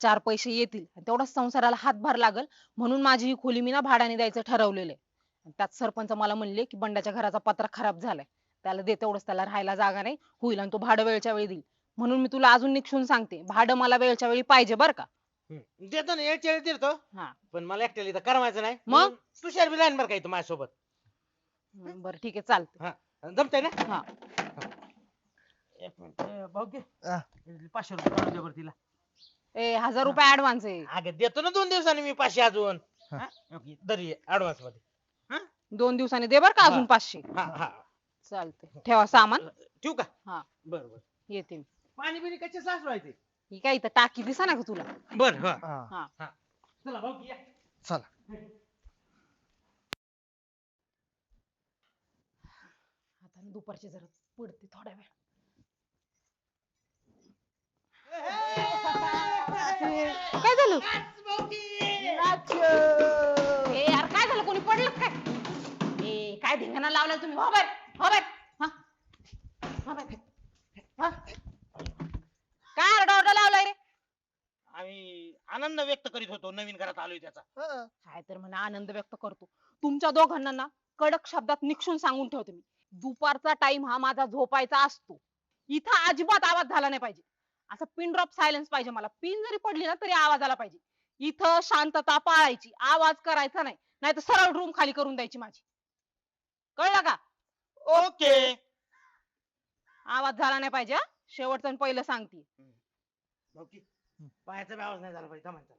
चार पैसे येतील. तेवढाच संसाराला हातभार लागल. म्हणून माझी ही खोली मी ना भाड्याने द्यायचं ठरवलेलं आहे. आणि त्यात सरपंच मला म्हणले की बंड्याच्या घराचा पत्रा खराब झालाय. त्याला दे तेवढंच त्याला राहायला जागा नाही. होईल आणि तो भाडं वेळच्या वेळी देईल. म्हणून मी तुला अजून निक्षून सांगते. भाडं मला वेळच्या वेळी पाहिजे बरं का. देतो ना याच्या वेळी देतो. हा. पण मला एकट्याला इथं करमायचं नाही. मग? म्हणून तुषार बी राहीन बरं का इथं माझ्यासोबत. बरं ठीक आहे चालतं जमतंय ना? हा. एक मिनिट. ए, भाऊ घे. हा. पाचशे रुपये काढून दे बरं तिला. ए हजार रुपये ऍडव्हान्स आहे. अगं देतो ना दोन दिवसांनी मी पाचशे अजून. हा. हा? दरी ऍडव्हान्समध्ये. दोन दिवसांनी दे बर का. अजून पाचशे. हा हा. चालते ठेवा सामान. ठेवू का? हा. बर बर. येते मी. पाणी बिणी कसे साचवायचे? ही काय इथं टाकी दिसा ना का तुला? बर हा. हा. हा. चला भाऊ या. चला. आता दुपारची जरा पडते थोड्या वेळ काय झालं? ए यार काय झालं? कोणी पडलं का काय? ए काय धिंगाणा लावला तुम्ही? हो बाय हो बाय हा. हो बाय हा? काय आरडाओरडा लावलाय रे? आम्ही आनंद व्यक्त करीत होतो. नवीन घरात आलोय त्याचा. काय तर म्हणा आनंद व्यक्त करतो. तुमच्या दोघांना ना कडक शब्दात निक्षून सांगून ठेवते मी. दुपारचा टाइम हा माझा झोपायचा असतो. इथं अजिबात आवाज झाला नाही पाहिजे. असं पिन ड्रॉप सायलेन्स पाहिजे मला. पिन जरी पडली ना तरी आवाज आला पाहिजे. इथं शांतता पाळायची. आवाज करायचा नाही. नाही तर सरळ रूम खाली करून द्यायची माझी. कळलं का? ओके. आवाज झाला नाही पाहिजे हा? शेवटचं आणि पहिलं सांगते भाऊ की, पायाचा बी आवाज नाही झाला पाहिजे.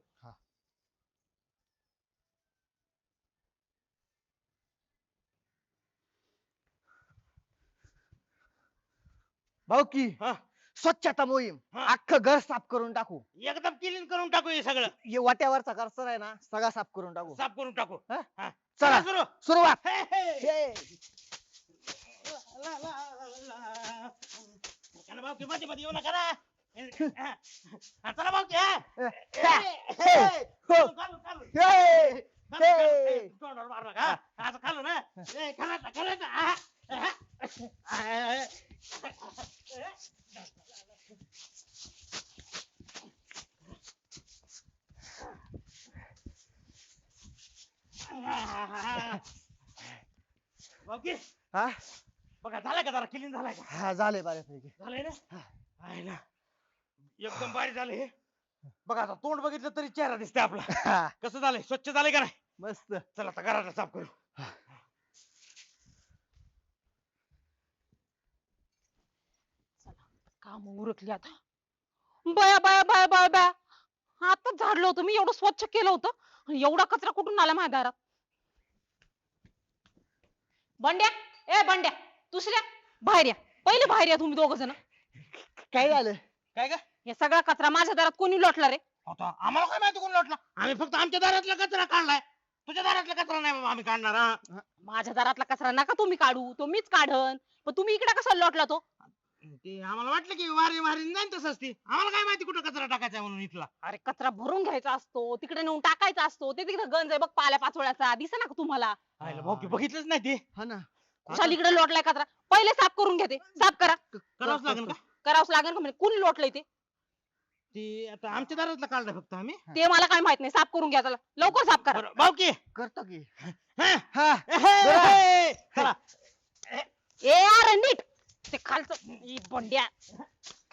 भाऊ की हा. स्वच्छता मोहीम हा. अख्खं घर साफ करून टाकू एकदम क्लीन करून टाकू हे सगळं हे वाट्यावरचा करसर आहे ना सगळा साफ करून टाकू साफ करून टाकू हा? हा. चला सुरू सुरुवात हे, हे. हे. ला, ला, ला. चला भाऊ की, मध्ये मध्ये येऊ नका ना. हा. हा, चला भाऊ की, हा. हा. हे, हे. हो. हे. हे. तोंडावर हा. असं हा. ए, खालाचं, खालाचं, हा. हा. हा? बघा का जरा क्लीन झालाय का? हा झाले बऱ्यापैकी. झालंय ना? आहे ना? एकदम झालं हे. बघा आता तोंड बघितलं तरी चेहरा दिसतोय आपला. हा, कसं झालंय? स्वच्छ झालंय का नाही? मस्त. चला आता घराला साफ करू. काम उरकली आता. बया बया बया बया बया. आता झाडलं होतं मी एवढं स्वच्छ केलं होतं. आणि एवढा कचरा कुठून आला माझ्या दारात? बंड्या ए बंड्या दुसऱ्या? बाहेर या पहिले बाहेर या तुम्ही दोघ जण. काय झालं? काय का हे सगळा कचरा माझ्या दारात कोणी लोटला रे? आता आम्हाला काय माहिती कोण लोटला? आम्ही फक्त आमच्या दारातला कचरा काढलाय. तुझ्या दारातला कचरा नाही बाबा आम्ही काढणार हा. माझ्या दारातला कचरा नका तुम्ही काढू. तो मीच काढन. पण तुम्ही इकडे कसा लोटला तो? ते आम्हाला वाटलं की वारी वारी नाही तसंच ती. आम्हाला काय माहिती कुठं कचरा टाकायचा म्हणून इथला. अरे कचरा भरून घ्यायचा असतो तिकडे नेऊन टाकायचा असतो ते तिकडे गंज आहे बघ पाल्या पाचोळ्याचा दिसा ना का तुम्हाला? आयला भाऊ की बघितलंच नाही ते. हा ना. कुशाल इकडे लोटलाय कचरा. पहिले साफ करून घेते. साफ करा. करावंच लागेल का? करावंच लागेल का म्हणजे कुणी लोटलंय ते? ती आता आमच्या दारातला काढलाय फक्त आम्ही. ते मला काय माहीत नाही. साफ करून घ्या चला. लवकर साफ करा. बरं, भाऊ की. करतो की. हा. हा. हे, हे, चला. ए अरे नीट. ते खालचं ई बंड्या.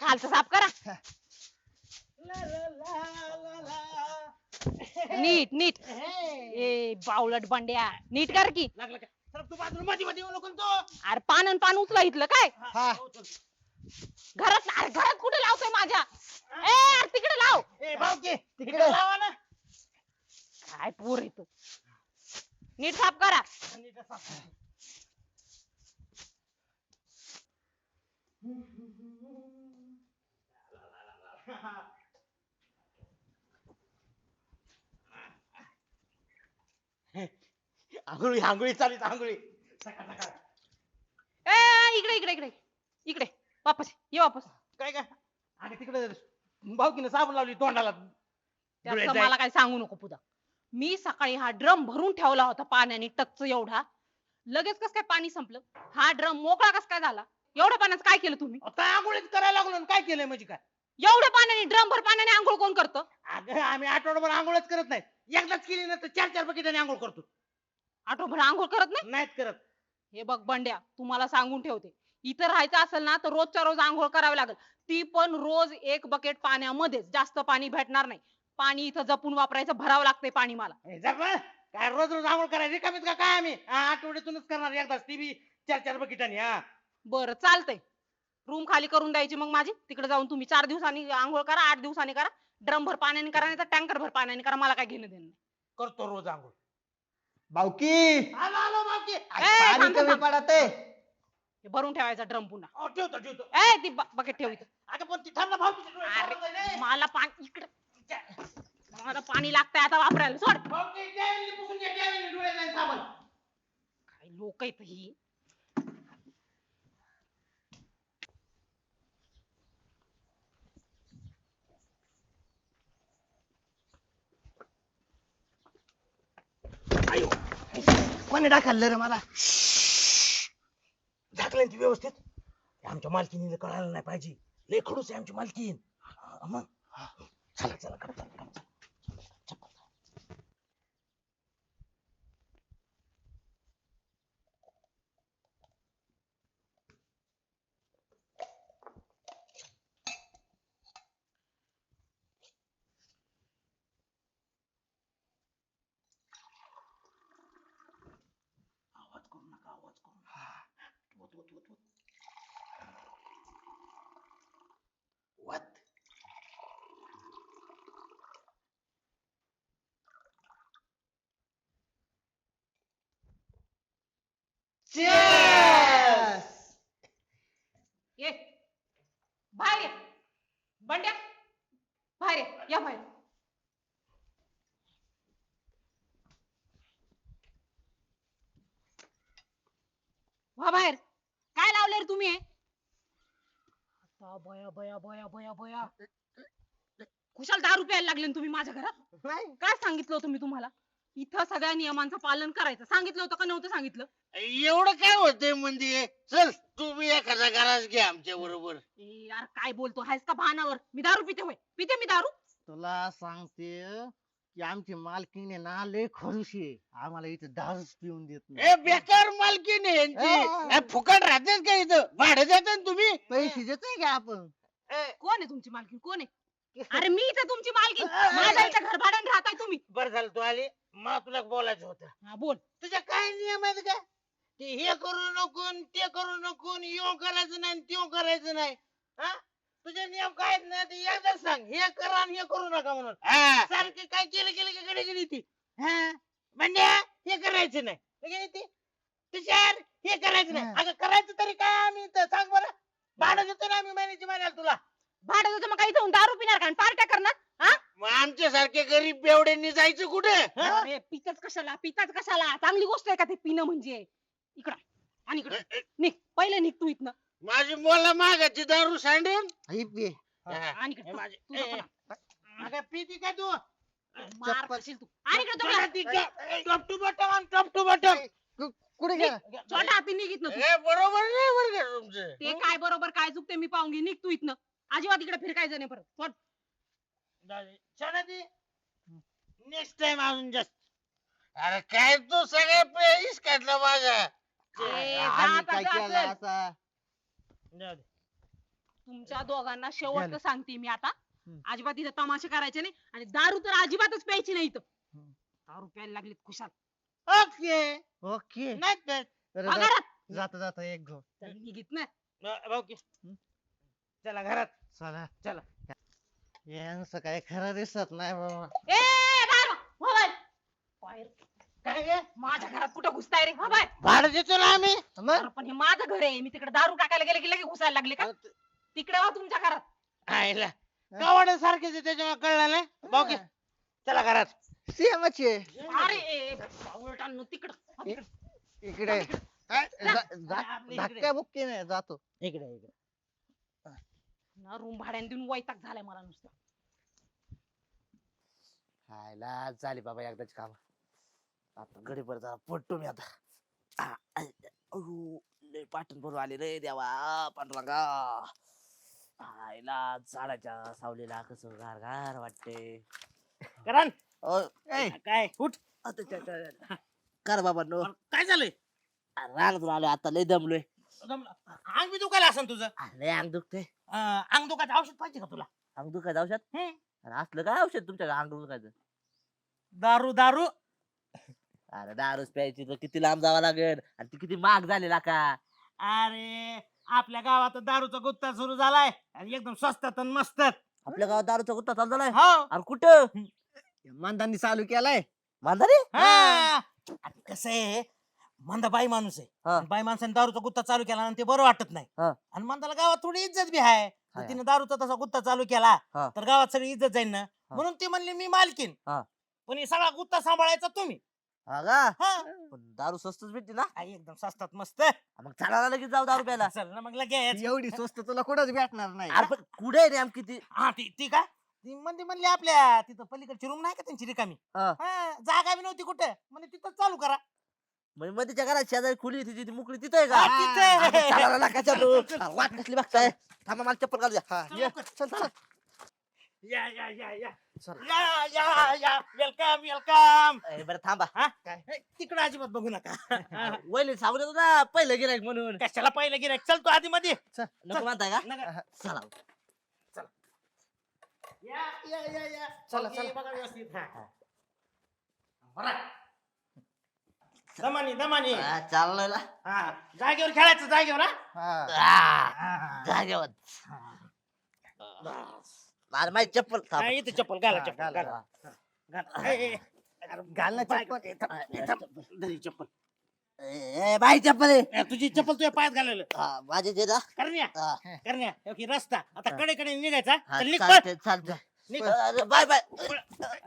खालचं साफ करा. नीट नीट. ए बावलट बंड्या. नीट कर की. लागलं का? सर तू बाजूला मध्ये मध्ये येऊ नको ना तो. अरे पान अन पान उचला इथलं काय? हा. हो, चल. घरात अरे घरात कुठे लावतोय माझ्या? ए अरे तिकडे लाव. ए भाऊ की तिकडे. तिकडे लावा ना. काय पोर येत नीट साफ करा. आणि इथं साफ आंघोळी आंघोळी चालीत आंघोळी. सकाळ सकाळ. ए इकडे इकडे इकडे. इकडे. वापस ये वापस. काय काय? अगं तिकडे भाऊकीनं साबण लावली तोंडाला. त्याचं. मला काय सांगू नको पुदा मी सकाळी हा ड्रम भरून ठेवला होता पाण्याने टच्च एवढा. लगेच कस काय पाणी संपलं? हा ड्रम मोकळा कस काय झाला? एवढ्या पाण्यात काय केलं तुम्ही? आता आंघोळीच करायला लागलो आणि काय केलंय म्हणजे काय? एवढ्या पाण्याने ड्रमभर पाण्याने आंघोळ कोण करतं? अगं आम्ही आठवडाभर आंघोळच करत नाही एकदाच केली ना तर चार चार बकेटाने आंघोळ करतो. आठवभर आंघोळ करत नाही नाहीत करत. हे बघ बंड्या तुम्हाला सांगून ठेवते. इथं राहायचं असेल ना तर रोजच्या रोज आंघोळ करावी लागेल. ती पण रोज एक बकेट पाण्यामध्येच. जास्त पाणी भेटणार नाही. पाणी इथं जपून वापरायचं भरावं लागतंय पाणी मला. ए, जा बा. काय रोज रोज आंघोळ करायची रिकामीच का काय आम्ही? हा, आठवड्यातूनच करणार एकदाच. ती बी चार चार बकेटाने हा. बरं चालतंय. रूम खाली करून द्यायची मग माझी. तिकडे जाऊन तुम्ही चार दिवसांनी आंघोळ करा आठ दिवसांनी करा. ड्रम भर पाण्याने करा नाही तर टँकर भर पाण्याने करा. मला काय घेणं देणं नाही. करतो रोज आंघोळ. भाऊकी आलो आलो बाकी ए, पाणी थांब, कमी थांब. पडत आहे. हे भरून ठेवायचा ड्रम पुन्हा. हो, ठेवतो ठेवतो. ए ती बकेट ठेव इथं. पण ती थांब ना भाऊ तुझे डोळे अरे. मला पाणी इकडे. मला पाणी लागतंय आता वापरायला. सोड. भाऊ, ते त्यावेळी पुसून घे, त्यावेळी डोळे जाईल साबण. काय लोक आहेत ही आयो कोणी टाकलं रे मला? झाकलं ती व्यवस्थित. आमच्या मालकीनीला कळायला नाही पाहिजे. लय खडूस आहे आमची मालकीन. हा, मग. चला चला कप्तान चला, गप चला. आवाज करू नका आवाज करू वत वत ये बाहेर ये. बंड्या बाहेर ये. या बाहेर. वा बाहेर काय लावले रे तुम्ही हे? आता बया बया बया बया बया. कुशाल दहा रुपयाला लागले ना तुम्ही माझ्या घरात? नाही. काय सांगितलं होतं मी तुम्हाला? इथं सगळ्या नियमांचं पालन करायचं. सांगितलं होतं का नव्हतं सांगितलं? एवढं काय होतंय म्हणजे? चल तू बी एखादा घराच घे आमच्या बरोबर. ए यार काय बोलतो? आहेस का भानावर? मी दारू पिते होय. पिते मी दारू. तुला सांगते की आमची मालकीण आहे ना लय खरुशी आहे. आम्हाला इथे दारूच पिऊन देत ए नाही बेकार मालकी नाही यांची. ए, फुकट राहतेच का इथं? भाडं देता ना तुम्ही? पैसे देतोय का आपण? कोण आहे तुमची मालकीण? कोण आहे? अरे मी इथे तुमची मालकीण. माझ्या इथे घर भाड्याने राहताय तुम्ही. बरं झालं तू आली. मला तुला बोलायचं होतं. हा बोल. तुझ्या काय नियम आहेत का? ते हे करू नको न ते करू नको न यो करायचं नाही न त्यो करायचं नाही. हा? तुझे नियम काय आहेत ना ते एकदा सांग. हे करा आणि हे करू नका म्हणून. सारखे काय केलं केलं की कडे गेली ती? हा? म्हणजे हे करायचं नाही. लगे ती तुषार हे करायचं नाही. हा. अगं करायचं तरी काय आम्ही इथं? सांग बरं. भाडं देतो ना आम्ही महिन्याची महिन्याला तुला. भाडं देतो मग काही जाऊन दारू पिणार का? आणि पार्ट्या करणार हा? मग सारखे गरीब बेवड्यांनी जायचं कुठे? अरे पितच कशाला? पिताच कशाला? चांगली गोष्ट आहे का ते पिणं म्हणजे? इकडं आणि इकडं. निघ. पहिले निघ तू इथनं. माझी मोला मागाची दारू सांडेल पी. आणि इकडं अगं पिती का तू? मार चप्पल. खाशील तू. आणि इकडं बघा तो ती ग- टॉप टू बॉटम आणि टॉप टू बॉटम कु- कुठे गेला? छोटा हाती निघ इथनं तू ए, बरोबर नाही बरं का तुमचं? ते काय बरोबर काय चुकते मी पाहून घे. निघ तू इथनं. अजिबात इकडे फिरकायचं नाही परत. सोड. छान ती. नेक्स्ट टाइम अजून जास्त अरे काय तू सगळ्या पेस काढला माझा ए, आम्ही जात काय असेल. केलं असा जाऊ दे. तुमच्या दोघांना शेवट झालं. सांगते मी आता. हम्म. अजिबात इथं तमाशे करायचे नाही आणि दारू तर अजिबातच प्यायची नाही इथं. हम्म. दारू प्यायला लागलीत खुशाल. ओके. ओके. नाही जा- घरात. जाता जाता एक घेऊ चल, निघित ना. अ, भाऊ की. चला घरात. चला. चला. यांचं काय खरं दिसत नाही बाबा. ए बाहेर वा, हो बाहेर. काय माझ्या घरात कुठं घुसताय रे? हा बाय. भाडं देतो ना आम्ही. मग? पण हे माझं घर आहे. मी तिकडे दारू टाकायला गेले की लगेच घुसायला लागले का? तिकडे वा तुमच्या घरात. आयला कवाड सारखेच आहे त्याच्यामुळे कळलं नाही भाऊ की. चला घरात. सेमच आहे. अरे ए, बावळटांनो, तिकडं हा, तिकडं. इकडे. काय? जा- जा- आपल्या इकडे. धक्का बुक्की नाही जातो. इकडे इकडे. ना रूम भाड्याने देऊन वैताग झालाय मला नुसतं. खायला झाली बाबा एकदाच काम. आता गडीभर जा पडतो मी आता. आ, अयो लय पाटण भरून आले रे देवा पांडुरंगा आईला झाडाच्या सावलीला कसं गार गार वाटते. करण! ए, काय? उठ. कर बाबा नो काय झालंय? रानातून आलोय आता लय दमलोय. अंग बी दुखायला असेल तुझं? आ, लय अंग दुखते अं, अंग दुखायचं औषध पाहिजे का तुला? अंग दुखायचं औषध? हम्म. अरे असलं काय औषध तुमच्या अंग दुखायचं? दारू दारू. अरे दारूच प्यायची तर किती लांब जावं लागेल. आणि ती किती महाग झालेला का अरे आपल्या गावात दारूचा गुत्ता सुरू झालाय. आणि एकदम स्वस्तात आणि मस्त. आपल्या गावात दारूचा गुत्ता चालू झालाय? हो. अरे कुठं? मानदानी चालू केलाय. हा. आता कसं आहे मंदा बाई माणूस आहे. हा. बाई माणसाने दारूचा गुत्ता चालू केला आणि ते बरं वाटत नाही. हा. आणि मंदाला गावात थोडी इज्जत बी आहे हाय. तिने दारूचा तसा गुत्ता चालू केला हा. तर गावात सगळी इज्जत जाईल ना. म्हणून ती म्हणली मी मालकीन. हा. पण हे सगळा गुत्ता सांभाळायचा तुम्ही. हा का? हा. पण दारू स्वस्तच भेटते ना. आई एकदम स्वस्तात मस्त. मग चला लगेच जाऊ दारू प्यायला. चल ना मग लगेच. एवढी स्वस्त तुला कुठंच भेटणार नाही. अरे पण कुठे रे किती हा ती ती का? ती म्हणते म्हणली आपल्या तिथं पलीकडची रूम नाही का त्यांची रिकामी? हा. हा, जागा बी नव्हती कुठे? म्हणजे तिथं चालू करा. म्हणजे मध्ये घरात शेजारी खुली होती ती मोकळी तिथे आहे का? हा, तिथे. अरे चला ना, वाट कसली बघताय? थांबा मला चप्पल घालू द्या. हा, ये. चल चल. या या या या. चल. या या या. वेलकम वेलकम ए, बरं थांबा काय? तिकडे अजिबात बघू नका. वैली सांगू देतो ना पहिलं गिरायक म्हणून. कशाला पहिलं गिरायक चल तू आधी मध्ये नको म्हणताय का? नका. चला. या या या या. चला, ओके, चला. बघा व्यवस्थित. हा. बरं. दमानी दमानी हा, चाललोय ना. हा जागेवर खेळायचं जागेवर हा? हा. हा. जागेवर. अरे माझी चप्पल थांब. हा, इथे चप्पल घाला चप्पल घाला. घाला घाल. ए, ए, अरे, घाल ना बाय- चप्पल. ए, थांब, ए, थांब. धर ही चप्पल ए, ए, बाई चप्पल आहे. ए, तुझी चप्पल तुझ्या पायात घालेलं हा, माझी दे ना करण्या हा, करण्या हे की रस्ता आता कडे कडे निघायचा हा, चल, निघ पळ. चालतंय, चालतंय. निघ. अरे, बाय बाय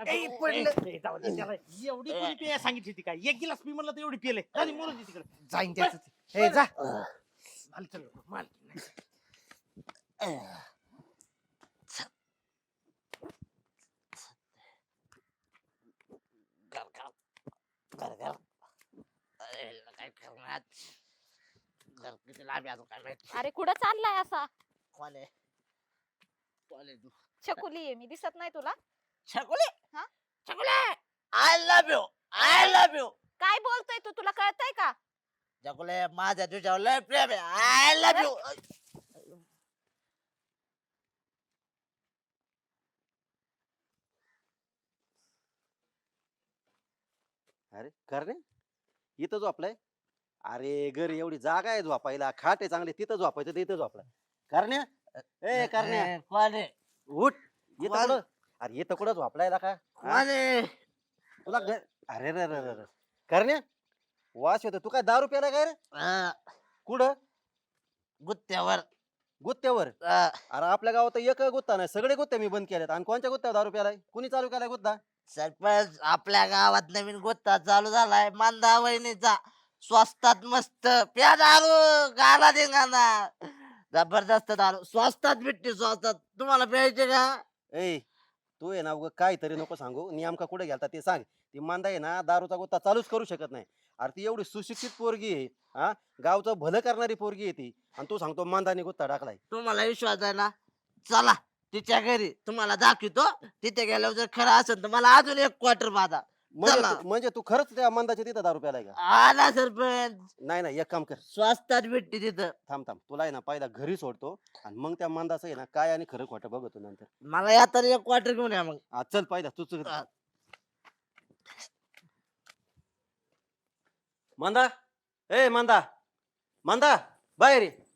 ए, पडलं. ए, जाऊ दे, त्याला एवढी कोणी पिया सांगितली ती काय एक गिलास पी म्हणलं तर एवढी पिले दे तिकडे जाईन त्याच हे जा माल चल माल घर घर घर अरे काय करणार घर किती लांब आहे अजून काय माहीत अरे कुठं चाललाय असा? तू. छकुली आहे मी दिसत नाही तुला. छकुले? हा? छकुले! I love you I love you काय बोलतोय तू? तुला कळतंय का? छकुले माझ्या तुझ्यावर लय प्रेम आहे. आय लव्ह यू अरे कर रे. इथं झोपलाय? अरे घर एवढी जागा आहे झोपायला. खाट आहे चांगली तिथं झोपायचं तर इथं झोपलाय करण्या? ए करण्या. कोण उठ. इथं? कुठं? अरे इथं कुठं झोपलाय का? हा? कोण तुला अरे रे रे रे रे करण्या? वास येतो तू काय दारू प्याला काय रे? अं, कुठं? गुत्त्यावर. गुत्त्यावर? अरे आपल्या गावात तर एक गुत्ता नाही. सगळे गुत्ते मी बंद केलेत. आणि कोणत्या गुत्त्यावर दारू प्यालाय कुणी चालू केलाय गुत्ता? सरपंच आपल्या गावात नवीन गुत्ता चालू झालाय. मांदा वहिनीचा. स्वस्तात मस्त. प्या दारू गाला धिंगाणा जबरदस्त दारू. स्वस्तात भेटते स्वस्तात. तुम्हाला प्यायचे का? ए तू आहे ना उगा काहीतरी नको सांगू. नेमका कुठे गेलता ते सांग. ती मांदा आहे ना दारूचा गुत्ता चालूच करू शकत नाही. अरे ती एवढी सुशिक्षित पोरगी आहे हा? गावचं भलं करणारी पोरगी आहे ती. आणि तू सांगतो मांदाने गुत्ता टाकलाय. तुम्हाला विश्वास आहे ना? चला तिच्या घरी. तुम्हाला दाखवतो. तिथे गेल्यावर जर खरं असेल तर मला अजून एक क्वार्टर बाधा म्हणजे चला. तू- म्हणजे तू खरंच त्या मंदाच्या तिथं दारू प्यालाय का? आला सरपंच. नाही नाही एक काम कर. स्वस्तात भेटते तिथं. थांब थांब. तुला आहे ना पहिला घरी सोडतो आणि मग त्या मंदाचं आहे ना काय आणि खरं खोटं बघतो नंतर. मला येताना एक क्वार्टर घेऊन या मग. हा, चल पहिला तू चल. हा. मंदा? ए मंदा. मंदा बाहेर ये.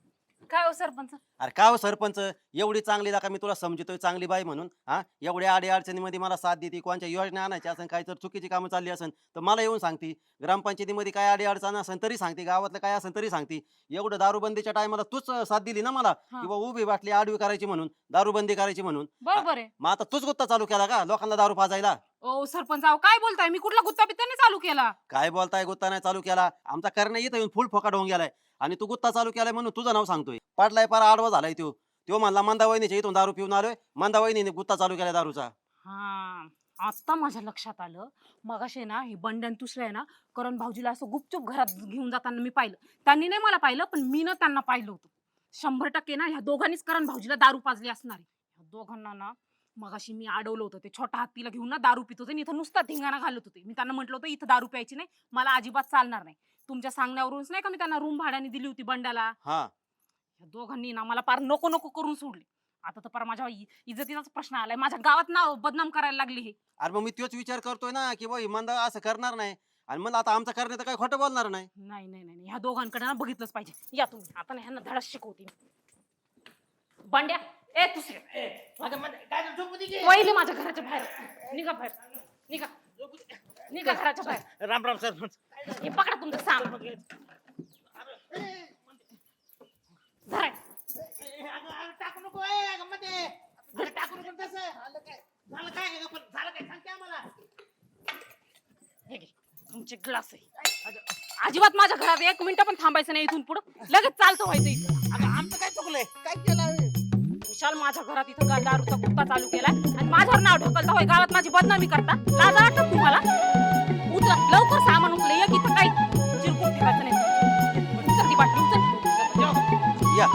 काय हो सरपंच? अरे का हो सरपंच? एवढी चांगली का मी तुला समजतोय चांगली बाई म्हणून हा? एवढ्या आडी अडचणीमध्ये मला साथ देते कोणत्या योजना आणायच्या असेल काही तर चुकीची कामं चालली असेल तर मला येऊन सांगते. ग्रामपंचायतीमध्ये काय आडी अडचण असेल तरी सांगते गावातलं काय असेल तरी सांगते. एवढं दारूबंदीच्या टायमाला तूच अं, साथ दिली ना मला हा. किंवा उभी बाटली आडवी करायची म्हणून दारूबंदी करायची म्हणून. बरोबर आहे. मग आता तूच गुत्ता चालू केला का लोकांना दारू पाजायला? ओ सरपंच अहो काय बोलताय? मी कुठला गुत्ता बित्ता चालू केला? काय बोलताय गुत्ता नाही चालू केला? आमचा करणे इथं येऊन फुल फोकाट होऊन गेलाय. आणि तू गुत्ता चालू केलाय म्हणून तुझं नाव सांगतोय. पाटलाय पार आडवा झालाय तो तो म्हणला मंदावाहिनीच्या इथून दारू पिऊन आलोय. मंदा गुत्ता चालू केला दारूचा. हा आता माझ्या लक्षात आलं. मगाशी ना हे बंडन दुसरं आहे ना करण भाऊजीला असं गुपचूप घरात घेऊन जाताना मी पाहिलं. त्यांनी नाही मला पाहिलं पण मी ना त्यांना पाहिलं होतं. शंभर टक्के ना ह्या दोघांनीच करण भाऊजीला दारू पाजली असणार आहे. ह्या दोघांना ना मगाशी मी अडवलं होतं. ते छोटा हत्तीला घेऊन ना दारू पित होते आणि इथं नुसता धिंगाणा घालत होते. मी त्यांना म्हटलं होतं इथं दारू प्यायची नाही. मला अजिबात चालणार नाही. तुमच्या सांगण्यावरूनच नाही का मी त्यांना रूम भाड्याने दिली होती बंडाला? हा. ह्या दोघांनी ना मला पार नको नको करून सोडले. आता तर पार माझ्या इ- इज्जतीचाच प्रश्न आलाय. माझ्या गावात नाव बदनाम करायला लागली हे. अरे मग मी तोच विचार करतोय ना की बाई मंदा असं करणार नाही. आणि मला आता आमचं करण्यात काही खोटं बोलणार नाही. नाही नाही नाही ह्या दोघांकडे ना बघितलंच पाहिजे. या तुम्ही. आता ना ह्यांना धडा शिकवते मी. बंड्या ए दुसरे. ए, माझ्या. पहिले घराच्या बाहेर. निघा बाहेर. निघा. निघा घराच्या बाहेर. राम राम सरपंच. हे पकडा तुमचं सामान. धरा. टाकू नको मध्ये टाकू नको. तसं झालं काय झालं काय पण झालं काय सांगते आम्हाला हे घे, तुमचे ग्लास आहे. अजिबात माझ्या घरात एक मिनिट पण थांबायचं नाही इथून पुढं. लगेच चालतं व्हायचं इथं. अगं आमचं काय चुकलंय? काय केलं आम्ही? विशाल माझ्या घरात इथं गा- दारूचा कुत्ता चालू केलाय. आणि माझ्यावर नाव ढकलता होय गावात माझी बदनामी करता. लाज वाटत तुम्हाला? तुझं लवकर सामान उचल एक इथं काही चिरकूट ठेवायचं नाही बाटली उचल या